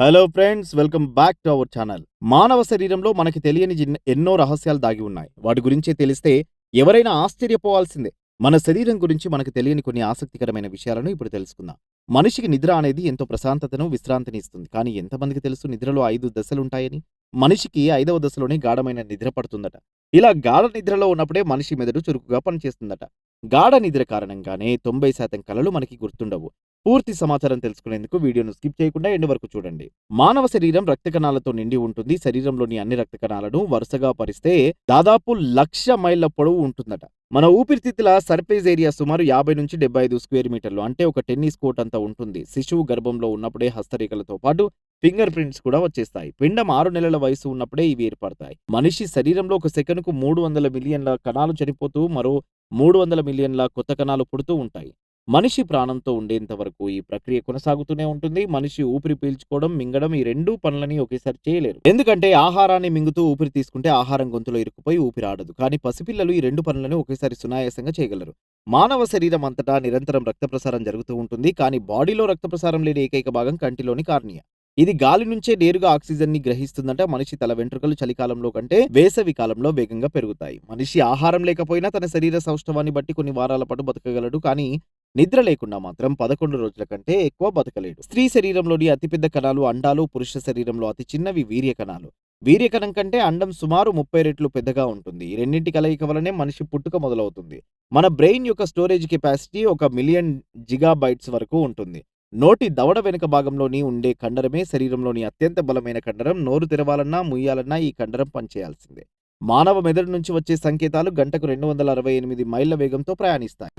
Hello friends welcome back to our channel మానవ శరీరంలో మనకి తెలియని ఎన్నో రహస్యాలు దాగి ఉన్నాయి. వాటి గురించే తెలిస్తే ఎవరైనా ఆశ్చర్యపోవాల్సిందే. మన శరీరం గురించి మనకు తెలియని కొన్ని ఆసక్తికరమైన విషయాలను ఇప్పుడు తెలుసుకుందాం. మనిషికి నిద్ర అనేది ఎంతో ప్రశాంతతను విశ్రాంతిని ఇస్తుంది. కానీ ఎంతమందికి తెలుసు నిద్రలో ఐదు దశలుంటాయని మనిషికి ఐదవ దశలోనే గాఢమైన నిద్ర పడుతుందట. ఇలా గాఢ నిద్రలో ఉన్నప్పుడే మనిషి మెదడు చురుకుగా పనిచేస్తుందట. గాఢ నిద్ర కారణంగానే తొంభై శాతం కళలు మనకి గుర్తుండవు. పూర్తి సమాచారం తెలుసుకునేందుకు వీడియోను స్కిప్ చేయకుండా ఎండు వరకు చూడండి. మానవ శరీరం రక్త కణాలతో నిండి ఉంటుంది. శరీరంలోని అన్ని రక్త కణాలను వరుసగా పరిస్తే దాదాపు లక్ష మైళ్ళ పొడవు ఉంటుందట. మన ఊపిరితిత్తుల సర్ఫేస్ ఏరియా సుమారు యాభై నుంచి డెబ్బై ఐదు స్క్వేర్ మీటర్లు అంటే ఒక టెన్నిస్ కోర్ట్ అంతా ఉంటుంది. శిశువు గర్భంలో ఉన్నప్పుడే హస్తరేఖలతో పాటు ఫింగర్ ప్రింట్స్ కూడా వచ్చేస్తాయి. పిండం ఆరు నెలల వయసు ఉన్నప్పుడే ఇవి ఏర్పడతాయి. మనిషి శరీరంలో ఒక సెకనుకు మూడు వందల మిలియన్ల కణాలు చనిపోతూ మరో మూడు వందల మిలియన్ల కొత్త కణాలు పుడుతూ ఉంటాయి. మనిషి ప్రాణంతో ఉండేంత వరకు ఈ ప్రక్రియ కొనసాగుతూనే ఉంటుంది. మనిషి ఊపిరి పీల్చుకోవడం మింగడం ఈ రెండు పనులని ఒకేసారి చేయలేరు. ఎందుకంటే ఆహారాన్ని మింగుతూ ఊపిరి తీసుకుంటే ఆహారం గొంతులో ఇరుక్కుపోయి ఊపిరి ఆడదు. కానీ పసిపిల్లలు ఈ రెండు పనులను ఒకేసారి సునాయాసంగా చేయగలరు. మానవ శరీరం అంతటా నిరంతరం రక్త ప్రసారం జరుగుతూ ఉంటుంది. కానీ బాడీలో రక్త ప్రసారం లేని ఏకైక భాగం కంటిలోని కార్నియా. ఇది గాలి నుంచే నేరుగా ఆక్సిజన్ని గ్రహిస్తుందంటే. మనిషి తల వెంట్రుకలు చలికాలంలో కంటే వేసవి కాలంలో వేగంగా పెరుగుతాయి. మనిషి ఆహారం లేకపోయినా తన శరీర సౌష్ఠవాన్ని బట్టి కొన్ని వారాల పాటు బతకగలడు. కానీ నిద్ర లేకుండా మాత్రం పదకొండు రోజుల కంటే ఎక్కువ బతకలేడు. స్త్రీ శరీరంలోని అతిపెద్ద కణాలు అండాలు పురుష శరీరంలో అతి చిన్నవి వీర్య కణాలు. వీర్యకణం కంటే అండం సుమారు ముప్పై రెట్లు పెద్దగా ఉంటుంది. ఈ రెండింటి కలయిక వలనే మనిషి పుట్టుక మొదలవుతుంది. మన బ్రెయిన్ యొక్క స్టోరేజ్ కెపాసిటీ ఒక మిలియన్ జిగాబైట్స్ వరకు ఉంటుంది. నోటి దవడ వెనుక భాగంలోని ఉండే కండరమే శరీరంలోని అత్యంత బలమైన కండరం. నోరు తెరవాలన్నా ముయ్యాలన్నా ఈ కండరం పనిచేయాల్సిందే. మానవ మెదడు నుంచి వచ్చే సంకేతాలు గంటకు రెండు వందల అరవై ఎనిమిది మైళ్ళ వేగంతో ప్రయాణిస్తాయి.